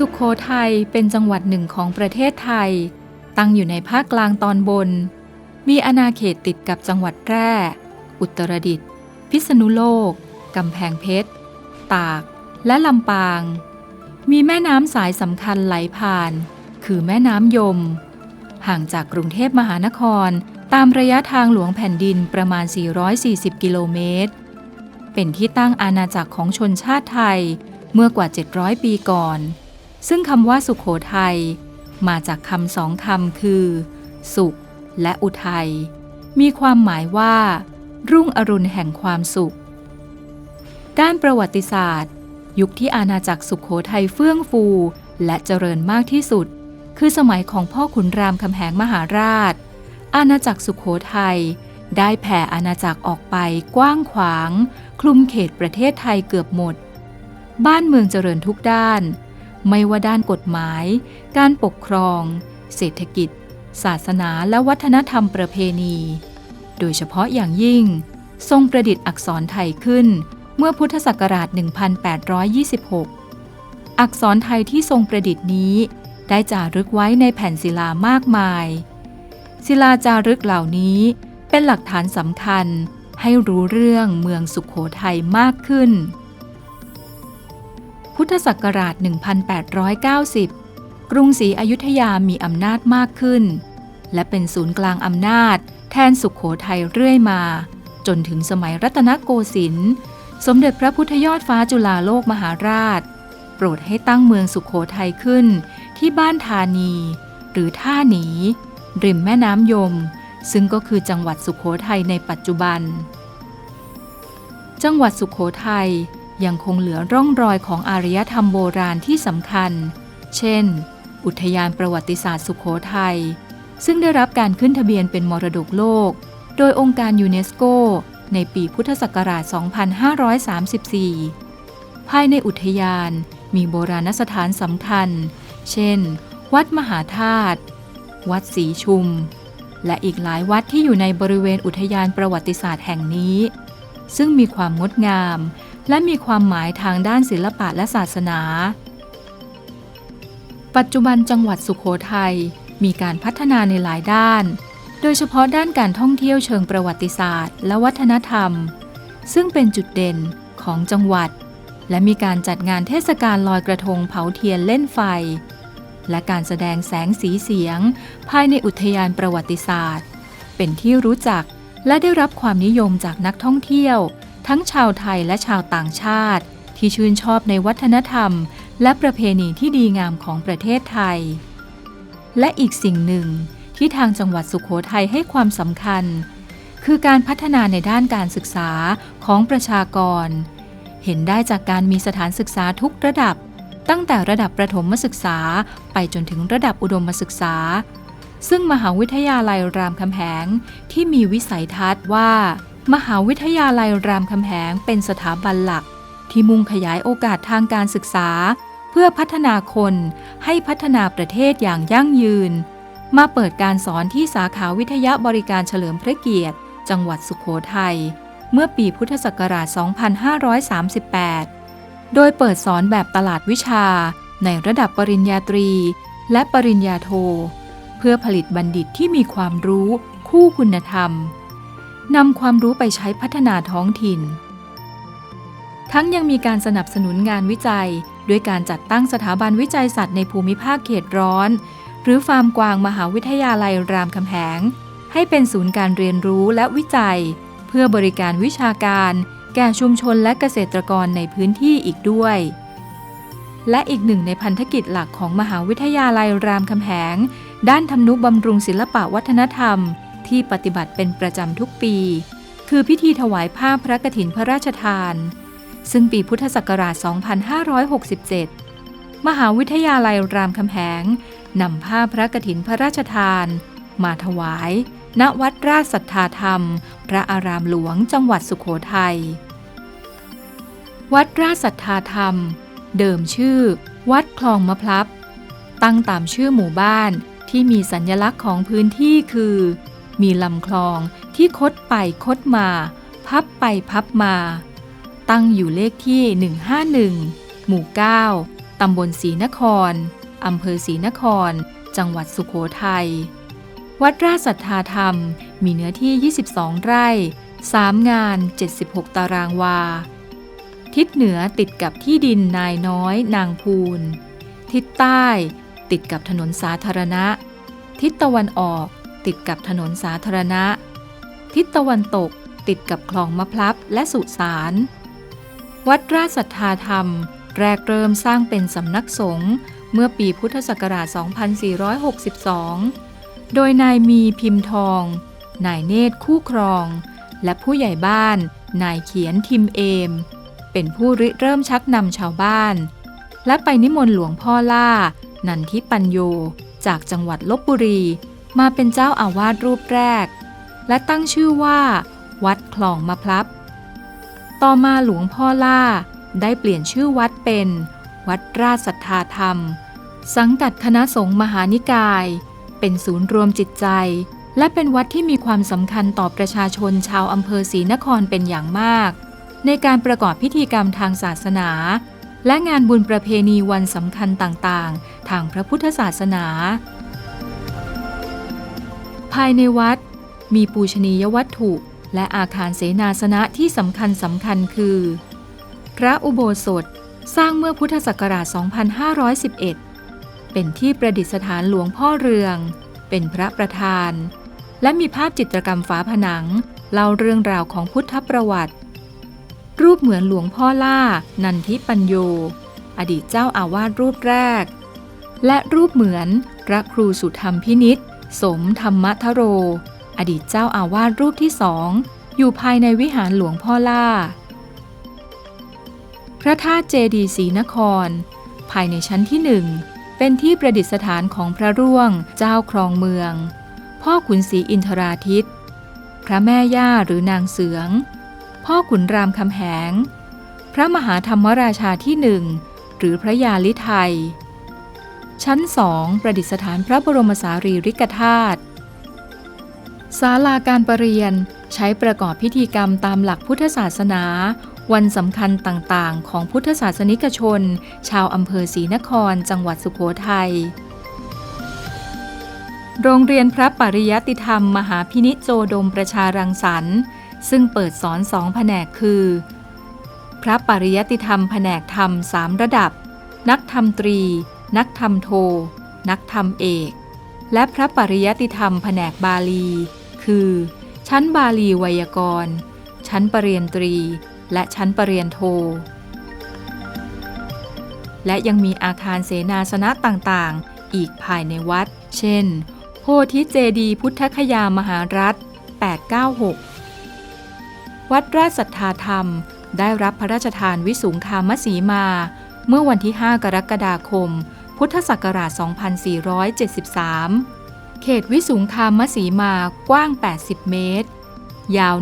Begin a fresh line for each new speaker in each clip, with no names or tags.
สุขโขทัยเป็นจังหวัดหนึ่งของประเทศไทย ตั้งอยู่ในภาคกลางตอนบน มีอาณาเขตติดกับจังหวัดแพร่ อุตรดิตถ์ พิษณุโลก กำแพงเพชร ตาก และลำปาง มีแม่น้ำสายสำคัญไหลผ่าน คือแม่น้ำยม ห่างจากกรุงเทพมหานครตามระยะทางหลวงแผ่นดินประมาณ 440 กิโลเมตร เป็นที่ตั้งอาณาจักรของชนชาติไทยเมื่อกว่า 700 ปีก่อน ซึ่งคำว่าสุขโขทัยมาจากคำสองคำคือ สุข และอุทัย มีความหมายว่า รุ่งอรุณแห่งความสุข ด้านประวัติศาสตร์ ยุคที่อาณาจักรสุขโขทัยเฟื่องฟูและเจริญมากที่สุด คือสมัยของพ่อขุนรามคำแหงมหาราช อาณาจักรสุขโขทัยได้แผ่อาณาจักรออกไปกว้างขวาง คลุมเขตประเทศไทยเกือบหมด บ้านเมืองเจริญทุกด้าน ไม่ว่าด้านกฎหมาย การปกครอง เศรษฐกิจ ศาสนาและวัฒนธรรมประเพณี โดยเฉพาะอย่างยิ่ง ทรงประดิษฐ์อักษรไทยขึ้น เมื่อพุทธศักราช 1826 อักษรไทยที่ทรงประดิษฐ์นี้ ได้จารึกไว้ในแผ่นศิลามากมาย ศิลาจารึกเหล่านี้เป็นหลักฐานสำคัญให้รู้เรื่องเมืองสุขโขทัยมากขึ้น พุทธศักราช 1890 กรุงศรีอยุธยามีอำนาจมากขึ้น และเป็นศูนย์กลางอำนาจ แทนสุขโขทัยเรื่อยมา จนถึงสมัยรัตนโกสินทร์สมเด็จพระพุทธยอดฟ้าจุฬาโลกมหาราช โปรดให้ตั้งเมืองสุขโขทัยขึ้น ที่บ้านธานี หรือท่าหนี ริมแม่น้ำยม ซึ่งก็คือจังหวัดสุขโขทัยในปัจจุบัน จังหวัดสุขโขทัย ยังคงเหลือร่องรอยของอารยธรรมโบราณที่สำคัญ เช่น อุทยานประวัติศาสตร์สุขโขทัย ซึ่งได้รับการขึ้นทะเบียนเป็นมรดกโลก โดยองค์การยูเนสโก ในปีพุทธศักราช 2534 ภายในอุทยานมีโบราณสถานสำคัญ เช่น วัดมหาธาตุ วัดศรีชุม และอีกหลายวัดที่อยู่ในบริเวณอุทยานประวัติศาสตร์แห่งนี้ ซึ่งมีความงดงาม และมีความหมายทางด้านศิลปะและศาสนา ปัจจุบันจังหวัดสุขโขทัยมีการพัฒนาในหลายด้าน โดยเฉพาะด้านการท่องเที่ยวเชิงประวัติศาสตร์ และวัฒนธรรม ซึ่งเป็นจุดเด่นของจังหวัด และมีการจัดงานเทศกาลลอยกระทงเผาเทียนเล่นไฟ และการแสดงแสงสีเสียง ภายในอุทยานประวัติศาสตร์ เป็นที่รู้จักและได้รับความนิยมจากนักท่องเที่ยว ทั้งชาวไทยและชาวต่างชาติ ที่ชื่นชอบในวัฒนธรรม และประเพณีที่ดีงามของประเทศไทย และอีกสิ่งหนึ่งที่ทางจังหวัดสุขโขทัยให้ความสำคัญ คือการพัฒนาในด้านการศึกษาของประชากร เห็นได้จากการมีสถานศึกษาทุกระดับ ตั้งแต่ระดับประถมศึกษาไปจนถึงระดับอุดมศึกษา ซึ่งมหาวิทยาลัยรามคำแหงที่มีวิสัยทัศน์ว่า มหาวิทยาลัยรามคำแหงเป็นสถาบันหลัก ที่มุ่งขยายโอกาสทางการศึกษา เพื่อพัฒนาคนให้พัฒนาประเทศอย่างยั่งยืน มาเปิดการสอนที่สาขาวิทยาบริการเฉลิมพระเกียรติ จังหวัดสุขโขทัยเมื่อปีพุทธศักราช 2538 โดยเปิดสอนแบบตลาดวิชา ในระดับปริญญาตรี และปริญญาโท เพื่อผลิตบัณฑิตที่มีความรู้ คู่คุณธรรม นำความรู้ไปใช้พัฒนาท้องถิ่น ทั้งยังมีการสนับสนุนงานวิจัย ด้วยการจัดตั้งสถาบันวิจัยสัตว์ในภูมิภาคเขตร้อน หรือฟาร์มกวางมหาวิทยาลัยรามคำแหง ให้เป็นศูนย์การเรียนรู้และวิจัย เพื่อบริการวิชาการ แก่ชุมชนและเกษตรกรในพื้นที่อีกด้วย และอีกหนึ่งในพันธกิจหลักของมหาวิทยาลัยรามคำแหง ด้านทำนุบำรุงศิลปะวัฒนธรรม ที่ปฏิบัติเป็นประจำทุกปี คือพิธีถวายผ้าพระกฐินพระราชทาน ซึ่งปีพุทธศักราช 2567 มหาวิทยาลัยรามคำแหงนำผ้าพระกฐินพระราชทาน มาถวาย ณวัดราชสัทธาธรรม พระอารามหลวงจังหวัดสุขโขทัย วัดราชสัทธาธรรม เดิมชื่อ วัดคลองมะพลับ ตั้งตามชื่อหมู่บ้านที่มีสัญลักษณ์ของพื้นที่คือ มีลำคลองที่คดไปคดมา พับไปพับมา ตั้งอยู่เลขที่ 151 หมู่ 9 ตำบลศรีนคร อำเภอศรีนคร จังหวัดสุโขทัย วัดราชสัทธาธรรม มีเนื้อที่ 22 ไร่ 3 งาน 76 ตารางวา ทิศเหนือติดกับที่ดินนายน้อยนางพูน ทิศใต้ติดกับถนนสาธารณะ ทิศตะวันออก ติดกับถนนสาธารณะ ทิศตะวันตกติดกับคลองมะพร้าวและสุสาน วัดราชสัทธาธรรม แรกเริ่มสร้างเป็นสำนักสงฆ์เมื่อปีพุทธศักราช 2462 โดยนายมีพิมพ์ทอง นายเนตรคู่ครอง และผู้ใหญ่บ้าน นายเขียนทิมเอม เป็นผู้ริเริ่มชักนำชาวบ้าน และไปนิมนต์หลวงพ่อล่า นันทิปัญโย จากจังหวัดลบบุรี มาเป็นเจ้าอาวาสรูปแรก และตั้งชื่อว่า วัดคลองมะพร้าวต่อมาหลวงพ่อล่าได้เปลี่ยนชื่อวัดเป็น วัดราชสัทธาธรรม สังกัดคณะสงฆ์มหานิกาย เป็นศูนย์รวมจิตใจ และเป็นวัดที่มีความสำคัญต่อประชาชนชาวอำเภอศรีนครเป็นอย่างมาก ในการประกอบพิธีกรรมทางศาสนา และงานบุญประเพณีวันสำคัญต่างๆ ทางพระพุทธศาสนา ภายในวัด มีปูชนียวัตถุ และอาคารเสนาสนะที่สำคัญสำคัญคือ พระอุโบสถสร้างเมื่อพุทธศักราช 2511 เป็นที่ประดิษฐานหลวงพ่อเรือง เป็นพระประธาน และมีภาพจิตรกรรมฝาผนัง เล่าเรื่องราวของพุทธประวัติ รูปเหมือนหลวงพ่อล่า นันทิปัญโย อดีตเจ้าอาวาสรูปแรก และรูปเหมือนพระครูสุธรรมพินิษฐ์ สมธรรมทโร อดีตเจ้าอาวาสรูปที่สองอยู่ภายในวิหารหลวงพ่อล่า พระธาตุเจดีย์ศรีนคร ภายในชั้นที่หนึ่งเป็นที่ประดิษฐานของพระร่วงเจ้าครองเมือง พ่อขุนศรีอินทราทิต พระแม่ย่าหรือนางเสือง พ่อขุนรามคำแหง พระมหาธรรมราชาที่หนึ่งหรือพระยาลิไทย ชั้นสองประดิษฐานพระบรมสารีริกธาตุศาลาการประเรียนใช้ประกอบพิธีกรรมตามหลักพุทธศาสนา วันสำคัญต่างๆ ของพุทธศาสนิกชน ชาวอำเภอศรีนคร จังหวัดสุโขทัย โรงเรียนพระปริยติธรรม มหาพินิจโจดมประชารังสรรค์ซึ่งเปิดสอนสองแผนกคือ พระปริยติธรรมแผนกธรรมสามระดับ นักธรรมตรี นักธรรมโท นักธรรมเอก และพระปริยติธรรมแผนกบาลี คือ ชั้นบาลีไวยากรณ์ ชั้นปรริญญตรี และชั้นปรริญญโท และยังมีอาคารเสนาสนะต่างๆ อีกภายในวัด เช่น โพธิเจดีพุทธคยามหารัฐ 896 วัดราชสัทธาธรรมได้รับพระราชทานวิสุงคามสีมา เมื่อวันที่ 5 กรกฎาคม พุทธศักราช 2473 เขตวิสุงคามสีมากว้าง 80 เมตร ยาว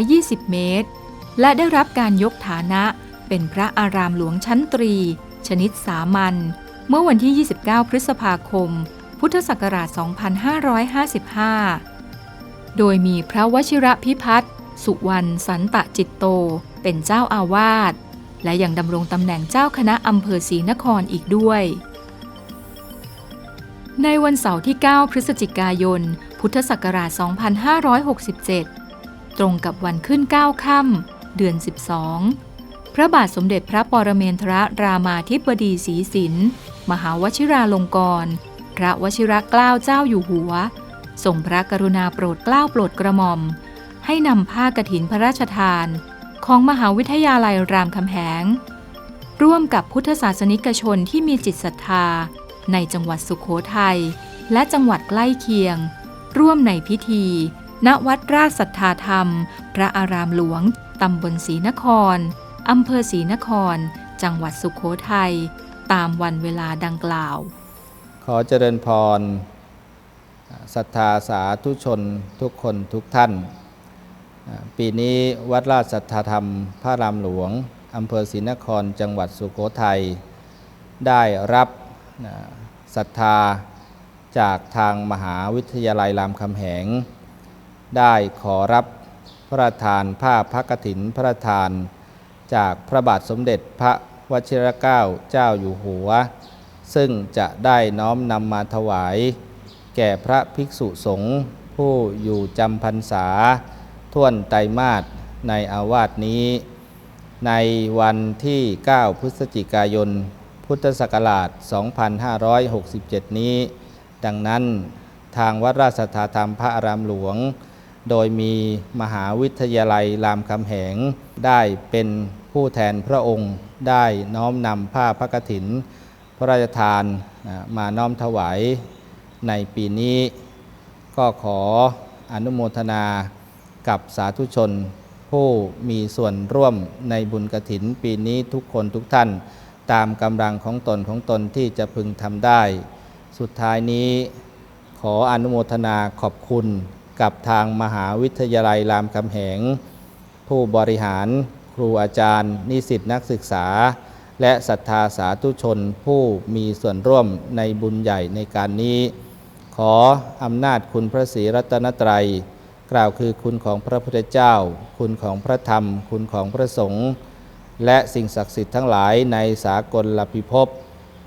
120 เมตร และได้รับการยกฐานะเป็นพระอารามหลวงชั้นตรี ชนิดสามัญ เมื่อวันที่ 29 พฤษภาคม พุทธศักราช 2555 โดยมีพระวชิระพิพัฒน์สุวรรณสันตะจิตโต เป็นเจ้าอาวาส และยังดำรงตำแหน่งเจ้าคณะอำเภอศรีนครอีกด้วย ในวันเสาร์ที่ 9 พฤศจิกายน พุทธศักราช 2567 ตรงกับวันขึ้น 9 ค่ำเดือน 12 พระบาทสมเด็จพระปรเมนทรรามาธิบดีศรีสินมหาวชิราลงกรณพระวชิรเกล้าเจ้าอยู่หัวทรงพระกรุณาโปรดเกล้าโปรดกระหม่อม ให้นำผ้ากฐินพระราชทาน ของมหาวิทยาลัยรามคำแหง ร่วมกับพุทธศาสนิกชนที่มีจิตศรัทธา ในจังหวัดสุขโขทัยและจังหวัดใกล้เคียง ร่วมในพิธี ณวัดราชสัทธาธรรม พระอารามหลวง ตำบลศรีนคร อำเภอศรีนคร จังหวัดสุขโขทัยตามวันเวลาดังกล่าว
ขอเจริญพรศรัทธาสาธุชนทุกคนทุกท่าน ปีนี้วัดราชสัทธาธรรม พระรามหลวง อำเภอศรีนคร จังหวัดสุโขทัยได้รับ ศรัทธาจากทางมหาวิทยาลัยรามคำแหง ได้ขอรับพระราชทานผ้าพระกฐินพระราชทาน จากพระบาทสมเด็จพระวชิรเกล้าเจ้าอยู่หัว ซึ่งจะได้น้อมนำมาถวาย แก่พระภิกษุสงฆ์ผู้อยู่จำพรรษาท่วนไตรมาสในอาวาสนี้ ในวันที่ 9 พฤศจิกายน พุทธศักราช 2567 นี้ ดังนั้นทางวัดราชสัทธาธรรมพระอารามหลวง โดยมีมหาวิทยาลัยรามคำแหง ได้เป็นผู้แทนพระองค์ ได้น้อมนำผ้าพระกฐิน พระราชทานมาน้อมถวายในปีนี้ ก็ขออนุโมทนากับสาธุชน ผู้มีส่วนร่วมในบุญกระถินปีนี้ทุกคนทุกท่าน ตามกำลังของตนของตนที่จะพึงทำได้ สุดท้ายนี้ขออนุโมทนาขอบคุณกับทางมหาวิทยาลัยรามคำแหง ผู้บริหาร ครูอาจารย์ นิสิตนักศึกษา และศรัทธาสาธุชนผู้มีส่วนร่วมในบุญใหญ่ในการนี้ ขออำนาจคุณพระศรีรัตนตรัย กล่าวคือคุณของพระพุทธเจ้า คุณของพระธรรม คุณของพระสงฆ์ และสิ่งศักดิ์สิทธิ์ทั้งหลายในสากลลพิภพ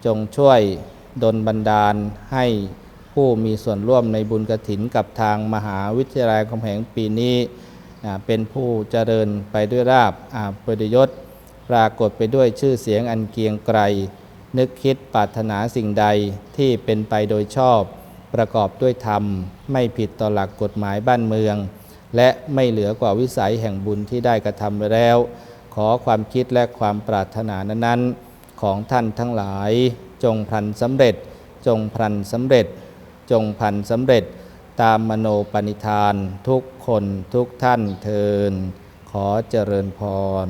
จงช่วยดลบันดาลให้ผู้มีส่วนร่วมในบุญกระถินกับทางมหาวิทยาลัยคำแหงปีนี้เป็นผู้เจริญไปด้วยราบอาบประยศปรากฏไปด้วยชื่อเสียงอันเกียงไกรนึกคิดปรารถนาสิ่งใดที่เป็นไปโดยชอบ ประกอบด้วยธรรม ไม่ผิดต่อหลักกฎหมายบ้านเมือง และไม่เหลือกว่าวิสัยแห่งบุญที่ได้กระทำไปแล้ว ขอความคิดและความปรารถนานั้นๆ ของท่านทั้งหลาย จงพันสำเร็จ จงพันสำเร็จ จงพันสำเร็จ ตามมโนปณิธานทุกคนทุกท่านเทินขอเจริญพร